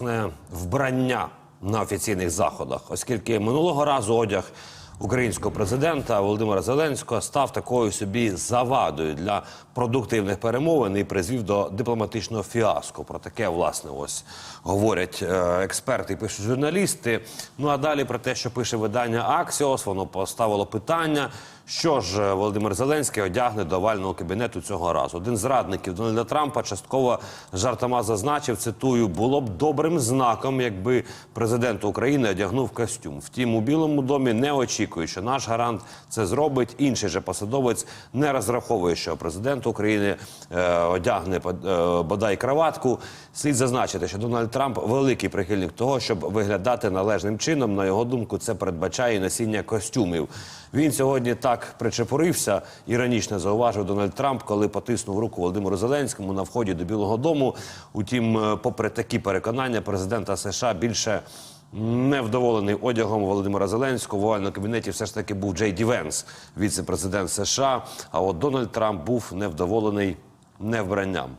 власне вбрання на офіційних заходах, оскільки минулого разу одяг українського президента Володимира Зеленського став такою собі завадою для продуктивних перемовин і призвів до дипломатичного фіаско. Про таке власне ось говорять е, експерти, пишуть журналісти. Ну а далі про те, що пише видання Аксіос, воно поставило питання. Що ж е, Володимир Зеленський одягне до овального кабінету цього разу? Один з радників Дональда Трампа частково жартома зазначив, цитую, було б добрим знаком, якби президент України одягнув костюм. Втім, у Білому домі не очікують, що наш гарант це зробить. Інший же посадовець не розраховує, що президент України е, одягне е, бодай краватку. Слід зазначити, що Дональд Трамп великий прихильник того, щоб виглядати належним чином. На його думку, це передбачає носіння костюмів. Він сьогодні так причепурився. Іронічно зауважив Дональд Трамп, коли потиснув руку Володимиру Зеленському на вході до Білого Дому. Утім, е, попри такі переконання, президента США більше. Невдоволений одягом Володимира Зеленського в овальному кабінеті все ж таки був Джей Ді Венс, віце-президент США. А от Дональд Трамп був невдоволений невбранням.